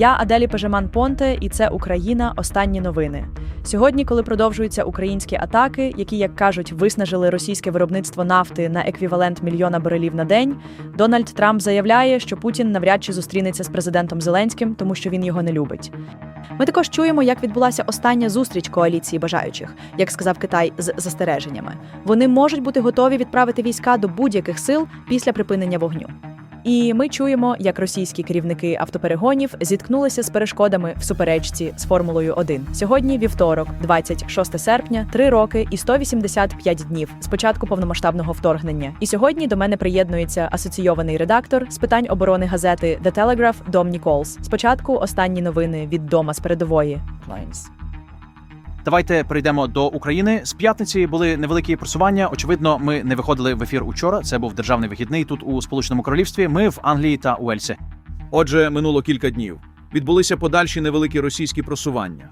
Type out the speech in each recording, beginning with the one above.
Я Аделі Пежеман Понте, і це Україна. Останні новини. Сьогодні, коли продовжуються українські атаки, які, як кажуть, виснажили російське виробництво нафти на еквівалент мільйона барелів на день, Дональд Трамп заявляє, що Путін навряд чи зустрінеться з президентом Зеленським, тому що він його не любить. Ми також чуємо, як відбулася остання зустріч коаліції бажаючих, як сказав Китай з застереженнями. Вони можуть бути готові відправити війська до будь-яких сил після припинення вогню. І ми чуємо, як російські керівники автоперегонів зіткнулися з перешкодами в суперечці з Формулою 1. Сьогодні вівторок, 26 серпня, 3 роки і 185 днів з початку повномасштабного вторгнення. І сьогодні до мене приєднується асоційований редактор з питань оборони газети The Telegraph Дом Ніколс. Спочатку останні новини від дома з передової. Lines. Давайте перейдемо до України. З п'ятниці були невеликі просування. Очевидно, ми не виходили в ефір учора. Це був державний вихідний тут у Сполученому Королівстві. Ми в Англії та Уельсі. Отже, минуло кілька днів. Відбулися подальші невеликі російські просування.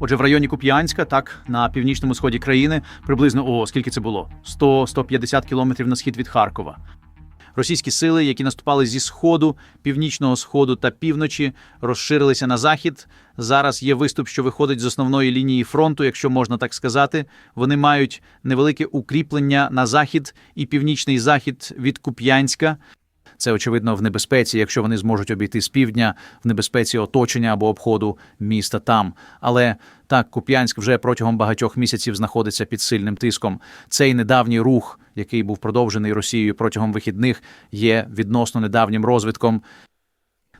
Отже, в районі Куп'янська, так на північному сході країни, приблизно о скільки це було? 100-150 кілометрів на схід від Харкова. Російські сили, які наступали зі сходу, північного сходу та півночі, розширилися на захід. Зараз є виступ, що виходить з основної лінії фронту, якщо можна так сказати. Вони мають невелике укріплення на захід і північний захід від Куп'янська. Це очевидно в небезпеці, якщо вони зможуть обійти з півдня, в небезпеці оточення або обходу міста там. Але так, Куп'янськ вже протягом багатьох місяців знаходиться під сильним тиском. Цей недавній рух, який був продовжений Росією протягом вихідних, є відносно недавнім розвитком.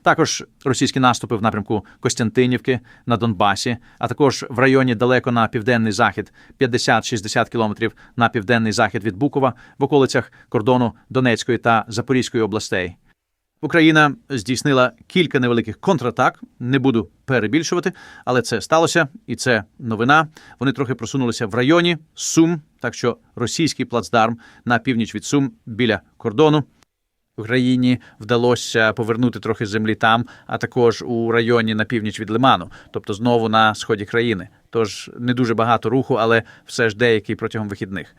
Також російські наступи в напрямку Костянтинівки на Донбасі, а також в районі далеко на південний захід, 50-60 кілометрів на південний захід від Букова, в околицях кордону Донецької та Запорізької областей. Україна здійснила кілька невеликих контратак. Не буду перебільшувати, але це сталося, і це новина. Вони трохи просунулися в районі Сум, так що російський плацдарм на північ від Сум біля кордону. Україні вдалося повернути трохи землі там, а також у районі на північ від Лиману, тобто знову на сході країни. Тож не дуже багато руху, але все ж деякий протягом вихідних.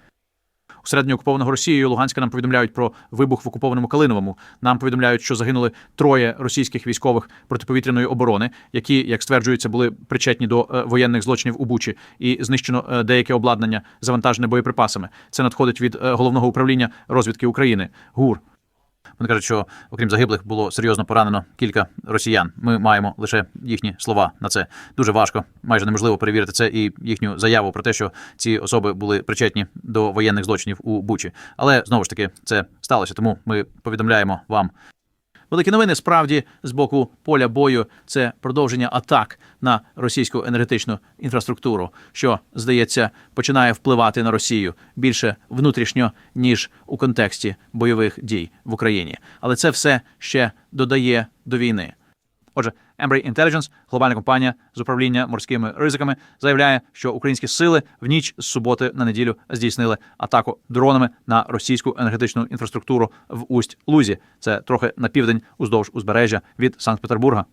У середньо окупованого Росією Луганська нам повідомляють про вибух в окупованому Калиновому. Нам повідомляють, що загинули троє російських військових протиповітряної оборони, які, як стверджується, були причетні до е, воєнних злочинів у Бучі, і знищено е, деяке обладнання, завантажене боєприпасами. Це надходить від е, головного управління розвідки України ГУР. Вони кажуть, що окрім загиблих було серйозно поранено кілька росіян. Ми маємо лише їхні слова на це. Дуже важко, майже неможливо перевірити це і їхню заяву про те, що ці особи були причетні до воєнних злочинів у Бучі. Але знову ж таки це сталося. Тому ми повідомляємо вам. Великі новини справді з боку поля бою це продовження атак на російську енергетичну інфраструктуру, що здається починає впливати на Росію більше внутрішньо ніж у контексті бойових дій в Україні. Але це все ще додає до війни. Отже, Embry Intelligence, глобальна компанія з управління морськими ризиками, заявляє, що українські сили в ніч з суботи на неділю здійснили атаку дронами на російську енергетичну інфраструктуру в усть Лузі. Це трохи на південь уздовж узбережжя від Санкт-Петербурга.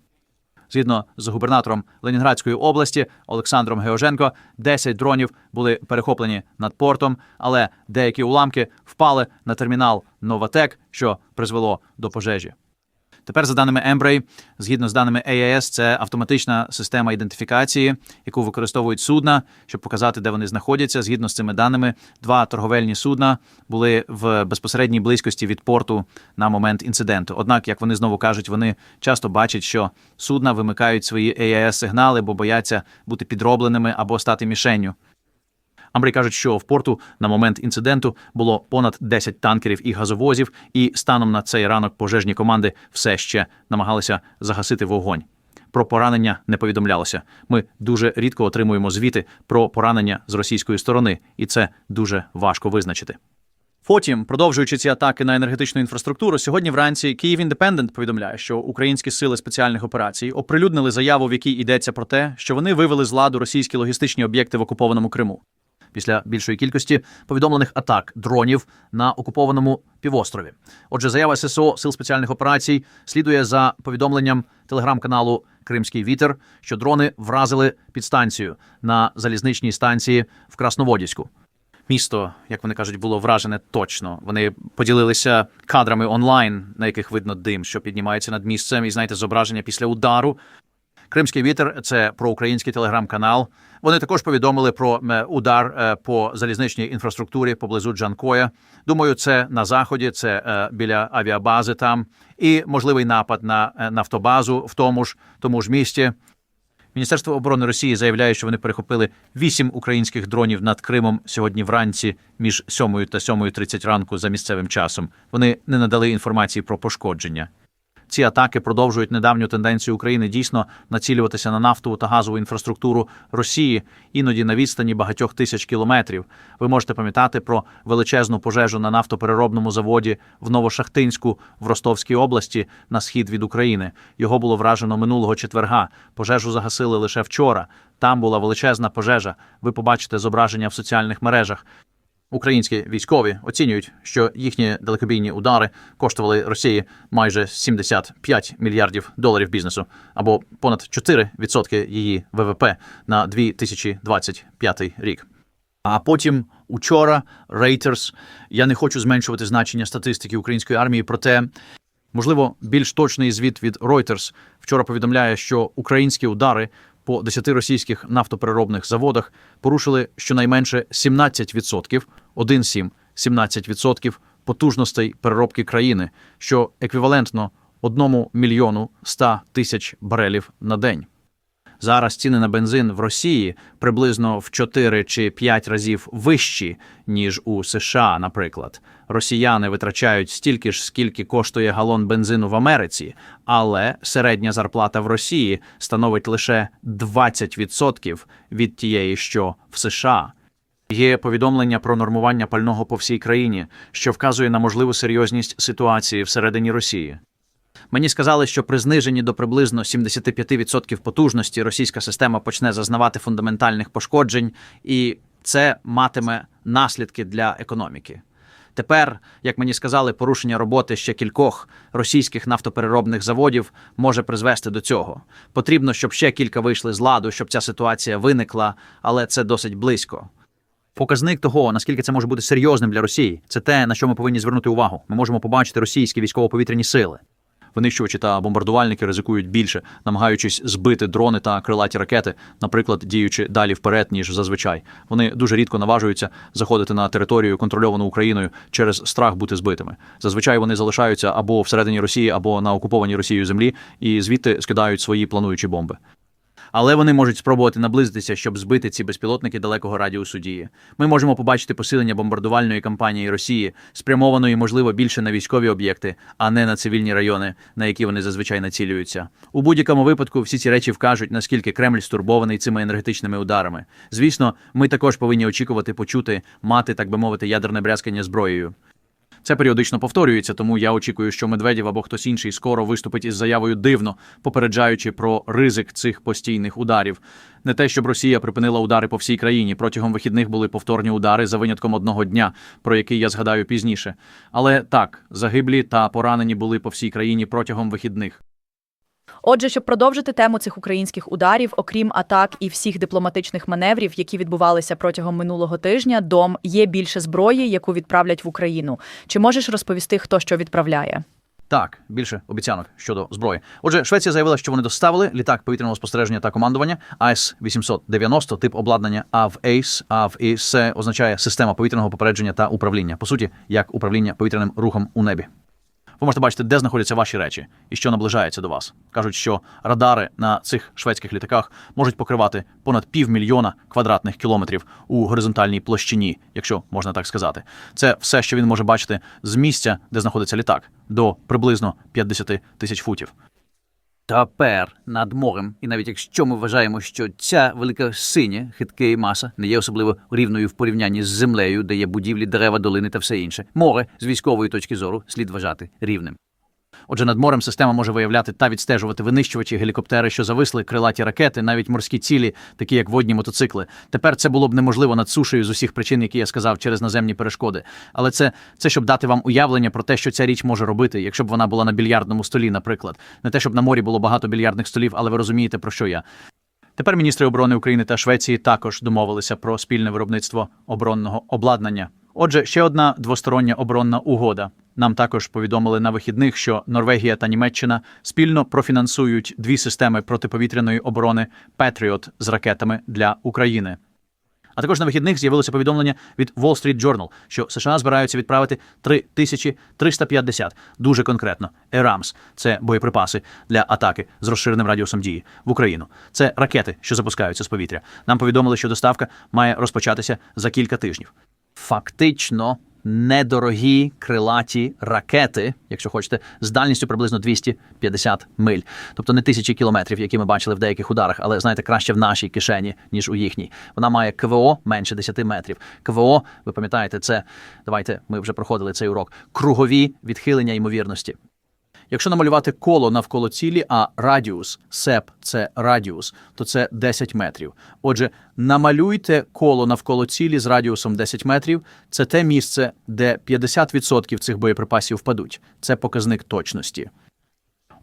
Згідно з губернатором Ленінградської області Олександром Геоженко, 10 дронів були перехоплені над портом, але деякі уламки впали на термінал Новатек, що призвело до пожежі. Тепер, за даними Embray, згідно з даними AAS, це автоматична система ідентифікації, яку використовують судна, щоб показати, де вони знаходяться. Згідно з цими даними, два торговельні судна були в безпосередній близькості від порту на момент інциденту. Однак, як вони знову кажуть, вони часто бачать, що судна вимикають свої AAS сигнали, бо бояться бути підробленими або стати мішенню. Амбрій кажуть, що в порту на момент інциденту було понад 10 танкерів і газовозів, і станом на цей ранок пожежні команди все ще намагалися загасити вогонь. Про поранення не повідомлялося. Ми дуже рідко отримуємо звіти про поранення з російської сторони, і це дуже важко визначити. Потім, продовжуючи ці атаки на енергетичну інфраструктуру, сьогодні вранці Київ Індепендент повідомляє, що українські сили спеціальних операцій оприлюднили заяву, в якій йдеться про те, що вони вивели з ладу російські логістичні об'єкти в окупованому Криму після більшої кількості повідомлених атак дронів на окупованому півострові. Отже, заява ССО сил спеціальних операцій слідує за повідомленням телеграм-каналу Кримський вітер, що дрони вразили підстанцію на залізничній станції в Красноводіську. Місто, як вони кажуть, було вражене точно. Вони поділилися кадрами онлайн, на яких видно дим, що піднімається над місцем, і знаєте, зображення після удару. Кримський вітер це проукраїнський телеграм-канал. Вони також повідомили про удар е, по залізничній інфраструктурі поблизу Джанкоя. Думаю, це на заході, це е, біля авіабази там, і можливий напад на е, нафтобазу в тому ж тому ж місті. Міністерство оборони Росії заявляє, що вони перехопили вісім українських дронів над Кримом сьогодні вранці між 7 та 7.30 ранку за місцевим часом. Вони не надали інформації про пошкодження. Ці атаки продовжують недавню тенденцію України дійсно націлюватися на нафтову та газову інфраструктуру Росії, іноді на відстані багатьох тисяч кілометрів. Ви можете пам'ятати про величезну пожежу на нафтопереробному заводі в Новошахтинську в Ростовській області на схід від України. Його було вражено минулого четверга. Пожежу загасили лише вчора. Там була величезна пожежа. Ви побачите зображення в соціальних мережах. Українські військові оцінюють, що їхні далекобійні удари коштували Росії майже 75 мільярдів доларів бізнесу, або понад 4% її ВВП на 2025 рік. А потім учора Reuters, я не хочу зменшувати значення статистики української армії, проте можливо більш точний звіт від Reuters вчора повідомляє, що українські удари по 10 російських нафтопереробних заводах порушили щонайменше 17%, 1,7, 17% потужностей переробки країни, що еквівалентно 1 мільйону 100 тисяч барелів на день. Зараз ціни на бензин в Росії приблизно в 4 чи 5 разів вищі, ніж у США, наприклад. Росіяни витрачають стільки ж, скільки коштує галон бензину в Америці, але середня зарплата в Росії становить лише 20% від тієї, що в США. Є повідомлення про нормування пального по всій країні, що вказує на можливу серйозність ситуації всередині Росії. Мені сказали, що при зниженні до приблизно 75% потужності російська система почне зазнавати фундаментальних пошкоджень, і це матиме наслідки для економіки. Тепер, як мені сказали, порушення роботи ще кількох російських нафтопереробних заводів може призвести до цього. Потрібно, щоб ще кілька вийшли з ладу, щоб ця ситуація виникла, але це досить близько. Показник того, наскільки це може бути серйозним для Росії, це те, на що ми повинні звернути увагу. Ми можемо побачити російські військово-повітряні сили. Винищувачі та бомбардувальники ризикують більше, намагаючись збити дрони та крилаті ракети, наприклад, діючи далі вперед, ніж зазвичай. Вони дуже рідко наважуються заходити на територію, контрольовану Україною, через страх бути збитими. Зазвичай вони залишаються або всередині Росії, або на окупованій Росією землі, і звідти скидають свої плануючі бомби. Але вони можуть спробувати наблизитися, щоб збити ці безпілотники далекого радіусу дії. Ми можемо побачити посилення бомбардувальної кампанії Росії, спрямованої, можливо, більше на військові об'єкти, а не на цивільні райони, на які вони зазвичай націлюються. У будь-якому випадку всі ці речі вкажуть, наскільки Кремль стурбований цими енергетичними ударами. Звісно, ми також повинні очікувати почути мати, так би мовити, ядерне брязкання зброєю. Це періодично повторюється, тому я очікую, що Медведєв або хтось інший скоро виступить із заявою дивно, попереджаючи про ризик цих постійних ударів. Не те, щоб Росія припинила удари по всій країні. Протягом вихідних були повторні удари за винятком одного дня, про який я згадаю пізніше. Але так, загиблі та поранені були по всій країні протягом вихідних. Отже, щоб продовжити тему цих українських ударів, окрім атак і всіх дипломатичних маневрів, які відбувалися протягом минулого тижня, дом є більше зброї, яку відправлять в Україну. Чи можеш розповісти, хто що відправляє? Так, більше обіцянок щодо зброї. Отже, Швеція заявила, що вони доставили літак повітряного спостереження та командування АС 890 тип обладнання АВ-АCE. АВ-ACE означає система повітряного попередження та управління. По суті, як управління повітряним рухом у небі. Ви можете бачити, де знаходяться ваші речі і що наближається до вас. Кажуть, що радари на цих шведських літаках можуть покривати понад півмільйона квадратних кілометрів у горизонтальній площині, якщо можна так сказати. Це все, що він може бачити з місця, де знаходиться літак, до приблизно 50 тисяч футів. Тепер над морем, і навіть якщо ми вважаємо, що ця велика синя хитка маса не є особливо рівною в порівнянні з землею, де є будівлі, дерева, долини та все інше, море з військової точки зору слід вважати рівним. Отже, над морем система може виявляти та відстежувати винищувачі, гелікоптери, що зависли, крилаті ракети, навіть морські цілі, такі як водні мотоцикли. Тепер це було б неможливо над сушею з усіх причин, які я сказав, через наземні перешкоди. Але це, це щоб дати вам уявлення про те, що ця річ може робити, якщо б вона була на більярдному столі, наприклад. Не те, щоб на морі було багато більярдних столів, але ви розумієте, про що я. Тепер міністри оборони України та Швеції також домовилися про спільне виробництво оборонного обладнання. Отже, ще одна двостороння оборонна угода. Нам також повідомили на вихідних, що Норвегія та Німеччина спільно профінансують дві системи протиповітряної оборони Patriot з ракетами для України. А також на вихідних з'явилося повідомлення від Wall Street Journal, що США збираються відправити 3350, дуже конкретно, ERAMS – це боєприпаси для атаки з розширеним радіусом дії в Україну. Це ракети, що запускаються з повітря. Нам повідомили, що доставка має розпочатися за кілька тижнів. Фактично недорогі крилаті ракети, якщо хочете, з дальністю приблизно 250 миль. Тобто не тисячі кілометрів, які ми бачили в деяких ударах, але знаєте, краще в нашій кишені, ніж у їхній. Вона має КВО менше 10 метрів. КВО, ви пам'ятаєте, це давайте ми вже проходили цей урок. Кругові відхилення ймовірності. Якщо намалювати коло навколо цілі, а радіус, сеп це радіус, то це 10 метрів. Отже, намалюйте коло навколо цілі з радіусом 10 метрів. Це те місце, де 50% цих боєприпасів впадуть. Це показник точності.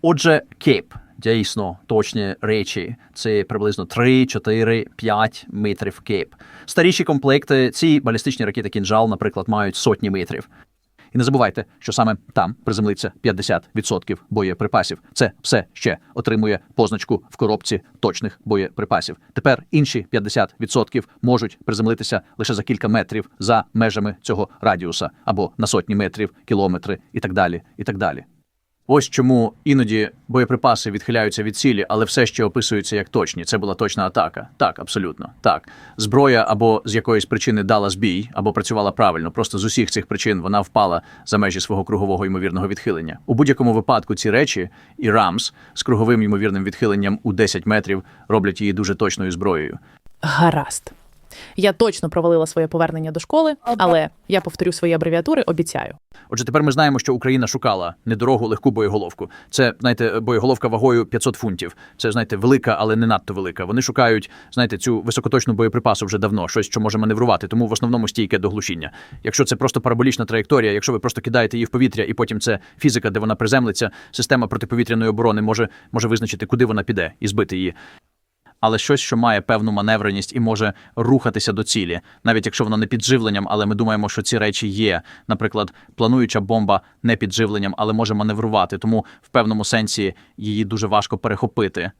Отже, кейп. Дійсно, точні речі. Це приблизно 3, 4, 5 метрів кейп. Старіші комплекти, ці балістичні ракети кінжал, наприклад, мають сотні метрів. І не забувайте, що саме там приземлиться 50% боєприпасів. Це все ще отримує позначку в коробці точних боєприпасів. Тепер інші 50% можуть приземлитися лише за кілька метрів за межами цього радіуса або на сотні метрів, кілометри і так далі. І так далі. Ось чому іноді боєприпаси відхиляються від цілі, але все ще описуються як точні. Це була точна атака. Так, абсолютно. Так. Зброя або з якоїсь причини дала збій, або працювала правильно. Просто з усіх цих причин вона впала за межі свого кругового ймовірного відхилення. У будь-якому випадку ці речі і РАМС з круговим ймовірним відхиленням у 10 метрів роблять її дуже точною зброєю. Гаразд. Я точно провалила своє повернення до школи, але я повторю свої абревіатури, обіцяю. Отже, тепер ми знаємо, що Україна шукала недорогу легку боєголовку. Це, знаєте, боєголовка вагою 500 фунтів. Це, знаєте, велика, але не надто велика. Вони шукають, знаєте, цю високоточну боєприпасу вже давно, щось, що може маневрувати, тому в основному стійке до глушіння. Якщо це просто параболічна траєкторія, якщо ви просто кидаєте її в повітря, і потім це фізика, де вона приземлиться, система протиповітряної оборони може, може визначити, куди вона піде і збити її. Але щось, що має певну маневреність і може рухатися до цілі, навіть якщо воно не підживленням, але ми думаємо, що ці речі є. Наприклад, плануюча бомба не підживленням, але може маневрувати, тому в певному сенсі її дуже важко перехопити.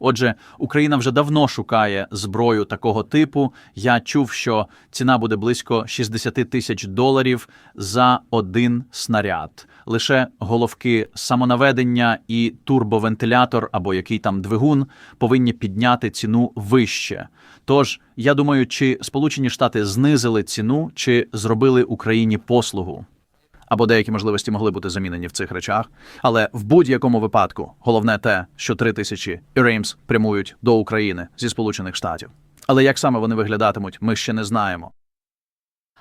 Отже, Україна вже давно шукає зброю такого типу. Я чув, що ціна буде близько 60 тисяч доларів за один снаряд. Лише головки самонаведення і турбовентилятор або який там двигун повинні підняти ціну вище. Тож я думаю, чи Сполучені Штати знизили ціну, чи зробили Україні послугу або деякі можливості могли бути замінені в цих речах. Але в будь-якому випадку головне те, що три тисячі Іреймс прямують до України зі Сполучених Штатів. Але як саме вони виглядатимуть, ми ще не знаємо.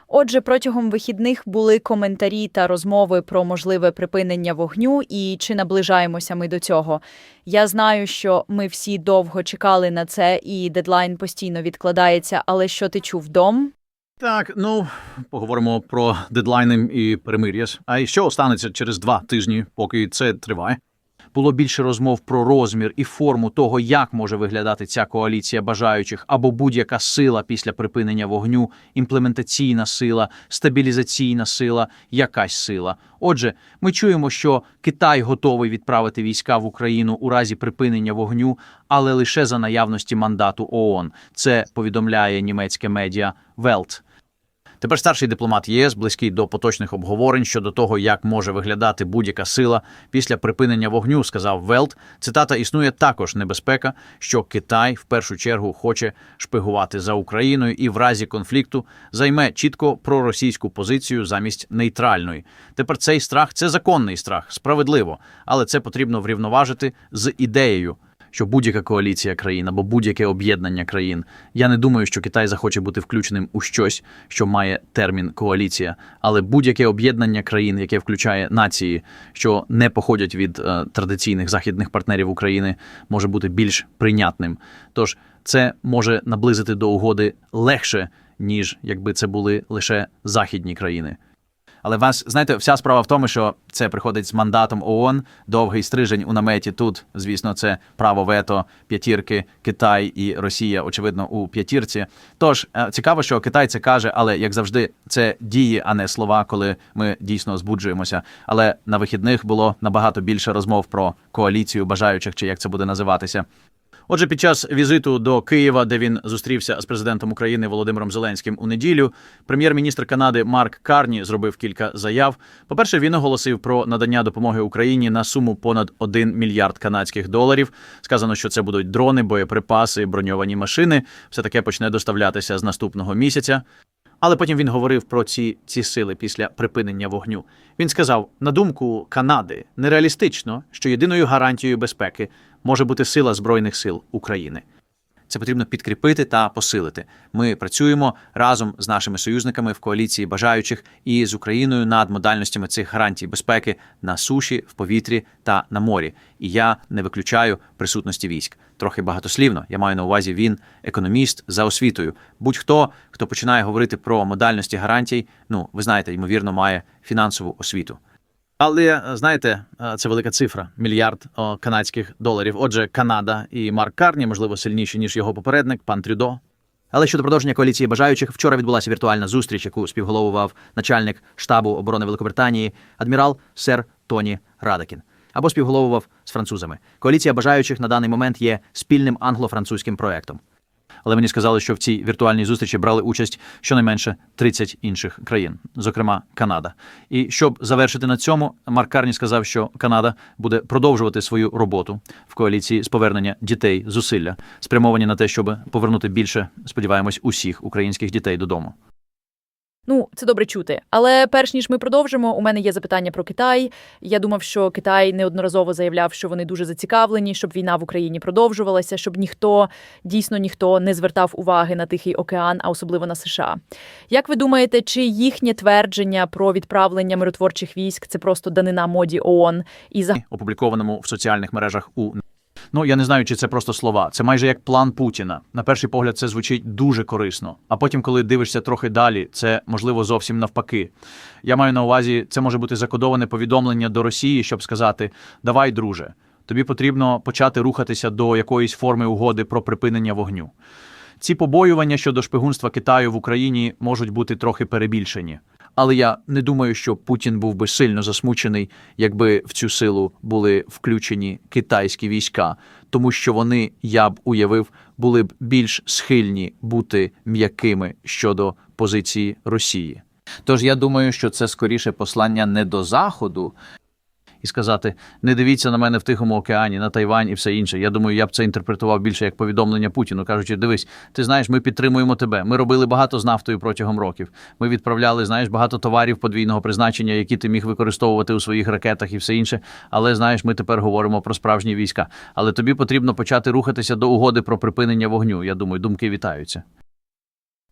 Отже, протягом вихідних були коментарі та розмови про можливе припинення вогню і чи наближаємося ми до цього. Я знаю, що ми всі довго чекали на це, і дедлайн постійно відкладається. Але що ти чув дом? Так, ну поговоримо про дедлайни і перемир'я. А і що станеться через два тижні, поки це триває? Було більше розмов про розмір і форму того, як може виглядати ця коаліція бажаючих або будь-яка сила після припинення вогню, імплементаційна сила, стабілізаційна сила, якась сила. Отже, ми чуємо, що Китай готовий відправити війська в Україну у разі припинення вогню, але лише за наявності мандату ООН. Це повідомляє німецьке медіа Велт. Тепер старший дипломат ЄС близький до поточних обговорень щодо того, як може виглядати будь-яка сила після припинення вогню, сказав Велт. Цитата існує також небезпека, що Китай в першу чергу хоче шпигувати за Україною і в разі конфлікту займе чітко проросійську позицію замість нейтральної. Тепер цей страх це законний страх, справедливо, але це потрібно врівноважити з ідеєю що будь-яка коаліція країн або будь-яке об'єднання країн. Я не думаю, що Китай захоче бути включеним у щось, що має термін коаліція, але будь-яке об'єднання країн, яке включає нації, що не походять від е, традиційних західних партнерів України, може бути більш прийнятним. Тож це може наблизити до угоди легше, ніж якби це були лише західні країни. Але вас знаєте, вся справа в тому, що це приходить з мандатом ООН, довгий стрижень у наметі. Тут, звісно, це право вето, п'ятірки, Китай і Росія, очевидно, у п'ятірці. Тож е, цікаво, що Китай це каже, але як завжди, це дії, а не слова, коли ми дійсно збуджуємося. Але на вихідних було набагато більше розмов про коаліцію бажаючих, чи як це буде називатися. Отже, під час візиту до Києва, де він зустрівся з президентом України Володимиром Зеленським у неділю, прем'єр-міністр Канади Марк Карні зробив кілька заяв. По-перше, він оголосив про надання допомоги Україні на суму понад 1 мільярд канадських доларів. Сказано, що це будуть дрони, боєприпаси, броньовані машини. Все таке почне доставлятися з наступного місяця. Але потім він говорив про ці, ці сили після припинення вогню. Він сказав: на думку Канади, нереалістично, що єдиною гарантією безпеки може бути сила Збройних сил України. Це потрібно підкріпити та посилити. Ми працюємо разом з нашими союзниками в коаліції бажаючих і з Україною над модальностями цих гарантій безпеки на суші, в повітрі та на морі. І я не виключаю присутності військ. Трохи багатослівно. Я маю на увазі він економіст за освітою. Будь-хто, хто починає говорити про модальності гарантій, ну ви знаєте, ймовірно, має фінансову освіту. Але е, знаєте, е, це велика цифра мільярд канадських доларів. Отже, Канада і Марк Карні, можливо, сильніші ніж його попередник, пан Трюдо. Але щодо продовження коаліції бажаючих, вчора відбулася віртуальна зустріч, яку співголовував начальник штабу оборони Великобританії, адмірал сер Тоні Радакін, або співголовував з французами. Коаліція бажаючих на даний момент є спільним англо-французьким проектом. Але мені сказали, що в цій віртуальній зустрічі брали участь щонайменше 30 інших країн, зокрема Канада. І щоб завершити на цьому, Марк Карні сказав, що Канада буде продовжувати свою роботу в коаліції з повернення дітей зусилля, спрямовані на те, щоб повернути більше, сподіваємось, усіх українських дітей додому. Ну, це добре чути. Але перш ніж ми продовжимо, у мене є запитання про Китай. Я думав, що Китай неодноразово заявляв, що вони дуже зацікавлені, щоб війна в Україні продовжувалася, щоб ніхто дійсно ніхто не звертав уваги на Тихий океан, а особливо на США. Як ви думаєте, чи їхнє твердження про відправлення миротворчих військ це просто данина моді ООН і за опублікованому в соціальних мережах у Ну, я не знаю, чи це просто слова. Це майже як план Путіна. На перший погляд, це звучить дуже корисно. А потім, коли дивишся трохи далі, це можливо зовсім навпаки. Я маю на увазі, це може бути закодоване повідомлення до Росії, щоб сказати: Давай, друже, тобі потрібно почати рухатися до якоїсь форми угоди про припинення вогню. Ці побоювання щодо шпигунства Китаю в Україні можуть бути трохи перебільшені. Але я не думаю, що Путін був би сильно засмучений, якби в цю силу були включені китайські війська, тому що вони, я б уявив, були б більш схильні бути м'якими щодо позиції Росії. Тож я думаю, що це скоріше послання не до Заходу. І сказати, не дивіться на мене в Тихому океані, на Тайвань і все інше. Я думаю, я б це інтерпретував більше як повідомлення Путіну, кажучи, дивись, ти знаєш, ми підтримуємо тебе. Ми робили багато з нафтою протягом років. Ми відправляли, знаєш, багато товарів подвійного призначення, які ти міг використовувати у своїх ракетах і все інше. Але знаєш, ми тепер говоримо про справжні війська. Але тобі потрібно почати рухатися до угоди про припинення вогню. Я думаю, думки вітаються.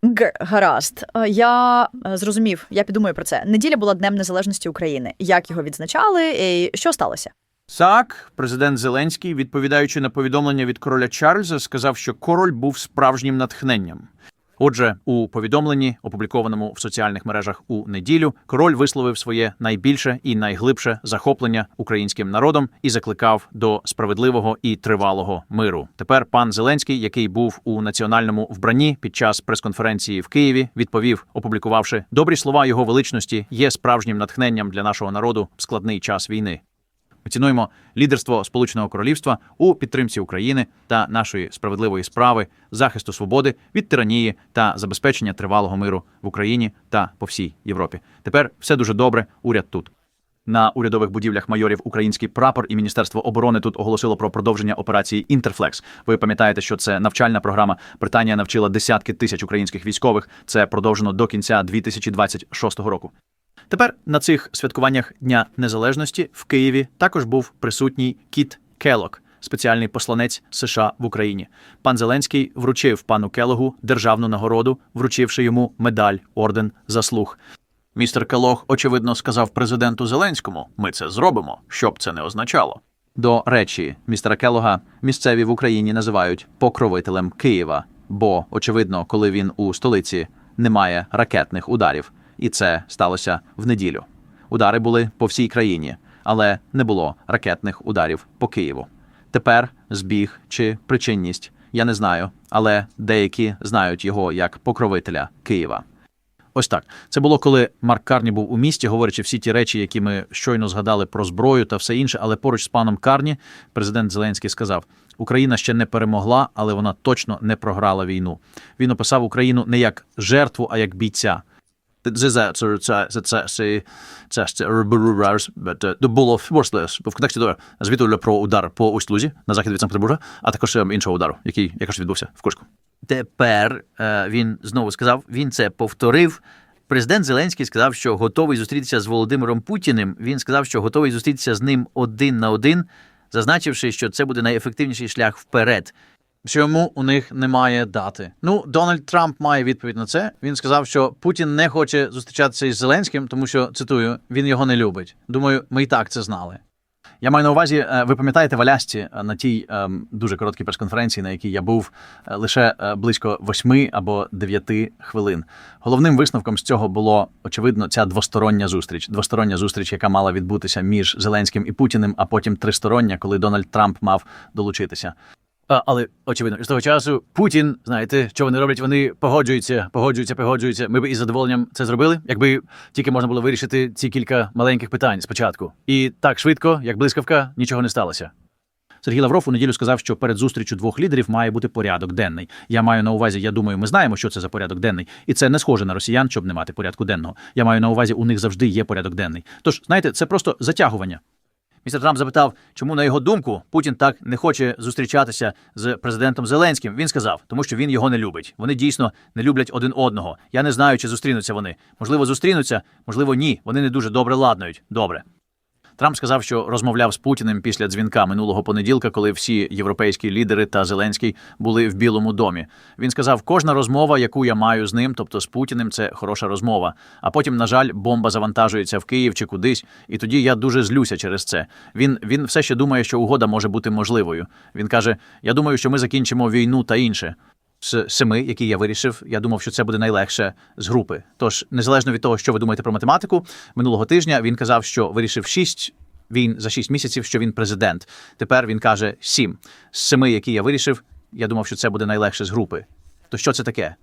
Г, гаразд. Е, Я е, зрозумів, я підумаю про це. Неділя була Днем Незалежності України. Як його відзначали, і що сталося? Так, президент Зеленський, відповідаючи на повідомлення від короля Чарльза, сказав, що король був справжнім натхненням. Отже, у повідомленні, опублікованому в соціальних мережах у неділю, король висловив своє найбільше і найглибше захоплення українським народом і закликав до справедливого і тривалого миру. Тепер пан Зеленський, який був у національному вбранні під час прес-конференції в Києві, відповів, опублікувавши добрі слова його величності, є справжнім натхненням для нашого народу в складний час війни. Ми цінуємо лідерство Сполученого Королівства у підтримці України та нашої справедливої справи, захисту свободи від тиранії та забезпечення тривалого миру в Україні та по всій Європі. Тепер все дуже добре. Уряд тут. На урядових будівлях майорів український прапор і Міністерство оборони тут оголосило про продовження операції Інтерфлекс. Ви пам'ятаєте, що це навчальна програма. Британія навчила десятки тисяч українських військових. Це продовжено до кінця 2026 року. Тепер на цих святкуваннях Дня Незалежності в Києві також був присутній Кіт Келок, спеціальний посланець США в Україні. Пан Зеленський вручив пану Келогу державну нагороду, вручивши йому медаль орден заслуг. Містер Келог, очевидно, сказав президенту Зеленському: ми це зробимо, що б це не означало. До речі, містера Келога місцеві в Україні називають покровителем Києва, бо, очевидно, коли він у столиці немає ракетних ударів. І це сталося в неділю. Удари були по всій країні, але не було ракетних ударів по Києву. Тепер збіг чи причинність я не знаю, але деякі знають його як покровителя Києва. Ось так. Це було коли Марк Карні був у місті, говорячи всі ті речі, які ми щойно згадали про зброю та все інше. Але поруч з паном Карні президент Зеленський сказав: Україна ще не перемогла, але вона точно не програла війну. Він описав Україну не як жертву, а як бійця. Zizet or це це or Bururars, but то було worthless. В контексті до звіту про удар по Усть-Лузі на захід від Санкт-Петербурга, а також іншого удару, який якось відбувся в Курську. Тепер він знову сказав, він це повторив. Президент Зеленський сказав, що готовий зустрітися з Володимиром Путіним. Він сказав, що готовий зустрітися з ним один на один, зазначивши, що це буде найефективніший шлях вперед. Чому у них немає дати? Ну, Дональд Трамп має відповідь на це. Він сказав, що Путін не хоче зустрічатися із Зеленським, тому що цитую, він його не любить. Думаю, ми і так це знали. Я маю на увазі, е, ви пам'ятаєте в е, на тій ем, дуже короткій прес-конференції, на якій я був е, лише близько восьми або дев'яти хвилин. Головним висновком з цього було очевидно ця двостороння зустріч. Двостороння зустріч, яка мала відбутися між Зеленським і Путіним, а потім тристороння, коли Дональд Трамп мав долучитися. Але очевидно, з того часу Путін, знаєте, що вони роблять? Вони погоджуються, погоджуються, погоджуються. Ми б із задоволенням це зробили, якби тільки можна було вирішити ці кілька маленьких питань спочатку. І так швидко, як блискавка, нічого не сталося. Сергій Лавров у неділю сказав, що перед зустрічю двох лідерів має бути порядок денний. Я маю на увазі, я думаю, ми знаємо, що це за порядок денний, і це не схоже на росіян, щоб не мати порядку денного. Я маю на увазі, у них завжди є порядок денний. Тож, знаєте, це просто затягування. Містер Трамп запитав, чому, на його думку, Путін так не хоче зустрічатися з президентом Зеленським. Він сказав, тому що він його не любить. Вони дійсно не люблять один одного. Я не знаю, чи зустрінуться вони. Можливо, зустрінуться, можливо, ні. Вони не дуже добре ладнають. Добре. Трамп сказав, що розмовляв з Путіним після дзвінка минулого понеділка, коли всі європейські лідери та Зеленський були в Білому домі. Він сказав, кожна розмова, яку я маю з ним, тобто з Путіним, це хороша розмова. А потім, на жаль, бомба завантажується в Київ чи кудись, і тоді я дуже злюся через це. Він він все ще думає, що угода може бути можливою. Він каже: Я думаю, що ми закінчимо війну та інше. З семи, які я вирішив, я думав, що це буде найлегше з групи. Тож, незалежно від того, що ви думаєте про математику, минулого тижня він казав, що вирішив шість. Він за шість місяців, що він президент. Тепер він каже сім. З семи, які я вирішив, я думав, що це буде найлегше з групи. То що це таке?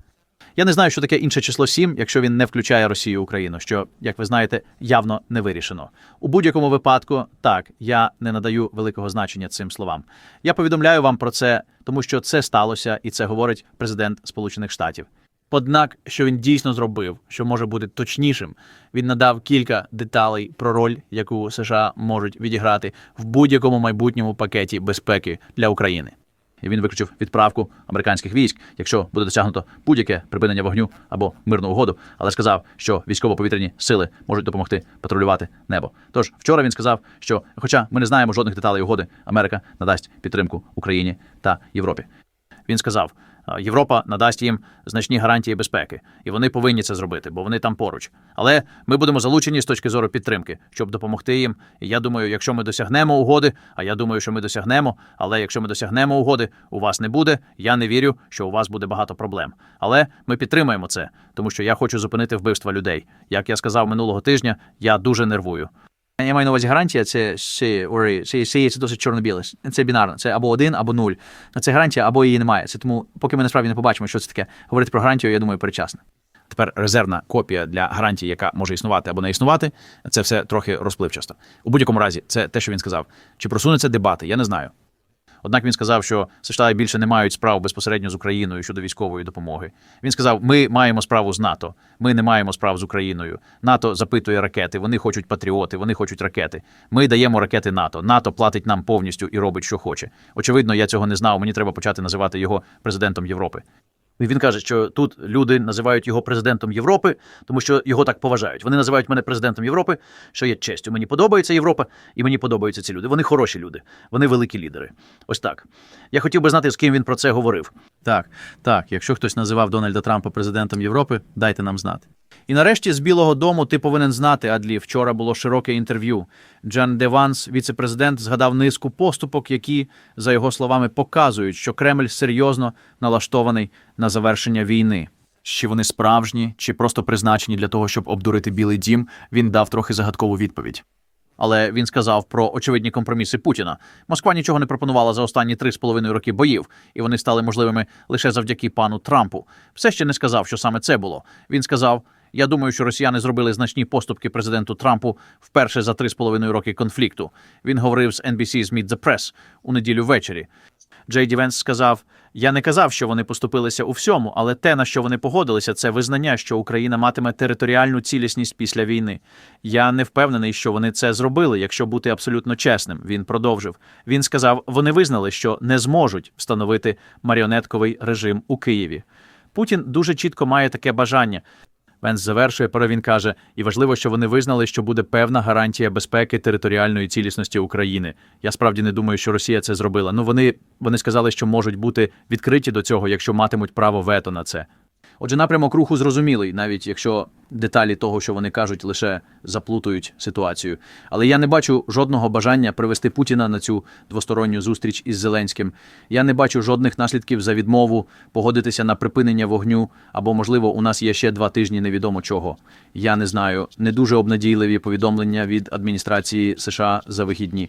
Я не знаю, що таке інше число 7, якщо він не включає Росію Україну, що, як ви знаєте, явно не вирішено. У будь-якому випадку, так, я не надаю великого значення цим словам. Я повідомляю вам про це, тому що це сталося, і це говорить президент Сполучених Штатів. Однак, що він дійсно зробив, що може бути точнішим, він надав кілька деталей про роль, яку США можуть відіграти в будь-якому майбутньому пакеті безпеки для України. І він виключив відправку американських військ, якщо буде досягнуто будь-яке припинення вогню або мирну угоду, але сказав, що військово-повітряні сили можуть допомогти патрулювати небо. Тож вчора він сказав, що, хоча ми не знаємо жодних деталей угоди, Америка надасть підтримку Україні та Європі. Він сказав, «А, Європа надасть їм значні гарантії безпеки, і вони повинні це зробити, бо вони там поруч. Але ми будемо залучені з точки зору підтримки, щоб допомогти їм. І я думаю, якщо ми досягнемо угоди, а я думаю, що ми досягнемо. Але якщо ми досягнемо угоди, у вас не буде. Я не вірю, що у вас буде багато проблем. Але ми підтримаємо це, тому що я хочу зупинити вбивства людей. Як я сказав минулого тижня, я дуже нервую. Я маю на увазі гарантія, це це, це, це досить чорно-біле. Це бінарно. Це або один, або нуль. Це гарантія, або її немає. Це тому, поки ми насправді не побачимо, що це таке. Говорити про гарантію, я думаю, перечасно. Тепер резервна копія для гарантії, яка може існувати або не існувати, це все трохи розпливчасто. У будь-якому разі, це те, що він сказав. Чи просунуться дебати? Я не знаю. Однак він сказав, що США більше не мають справ безпосередньо з Україною щодо військової допомоги. Він сказав: ми маємо справу з НАТО, ми не маємо справ з Україною. НАТО запитує ракети, вони хочуть патріоти, вони хочуть ракети. Ми даємо ракети НАТО. НАТО платить нам повністю і робить, що хоче. Очевидно, я цього не знав. Мені треба почати називати його президентом Європи. Він каже, що тут люди називають його президентом Європи, тому що його так поважають. Вони називають мене президентом Європи, що є честю. Мені подобається Європа, і мені подобаються ці люди. Вони хороші люди, вони великі лідери. Ось так. Я хотів би знати, з ким він про це говорив. Так, так. Якщо хтось називав Дональда Трампа президентом Європи, дайте нам знати. І нарешті з Білого Дому ти повинен знати, Адлі. Вчора було широке інтерв'ю. Джан Деванс, віце-президент, згадав низку поступок, які, за його словами, показують, що Кремль серйозно налаштований на завершення війни. Чи вони справжні, чи просто призначені для того, щоб обдурити Білий дім, він дав трохи загадкову відповідь. Але він сказав про очевидні компроміси Путіна. Москва нічого не пропонувала за останні три з половиною роки боїв, і вони стали можливими лише завдяки пану Трампу. Все ще не сказав, що саме це було. Він сказав: Я думаю, що росіяни зробили значні поступки президенту Трампу вперше за три з половиною роки конфлікту. Він говорив з NBC's Meet the Press у неділю ввечері. Джей Ді Венс сказав: Я не казав, що вони поступилися у всьому, але те, на що вони погодилися, це визнання, що Україна матиме територіальну цілісність після війни. Я не впевнений, що вони це зробили, якщо бути абсолютно чесним. Він продовжив. Він сказав: вони визнали, що не зможуть встановити маріонетковий режим у Києві. Путін дуже чітко має таке бажання. Венс завершує, про він каже, і важливо, що вони визнали, що буде певна гарантія безпеки територіальної цілісності України. Я справді не думаю, що Росія це зробила. Ну вони, вони сказали, що можуть бути відкриті до цього, якщо матимуть право вето на це. Отже, напрямок руху зрозумілий, навіть якщо деталі того, що вони кажуть, лише заплутують ситуацію. Але я не бачу жодного бажання привести Путіна на цю двосторонню зустріч із Зеленським. Я не бачу жодних наслідків за відмову погодитися на припинення вогню, або, можливо, у нас є ще два тижні невідомо чого. Я не знаю. Не дуже обнадійливі повідомлення від адміністрації США за вихідні.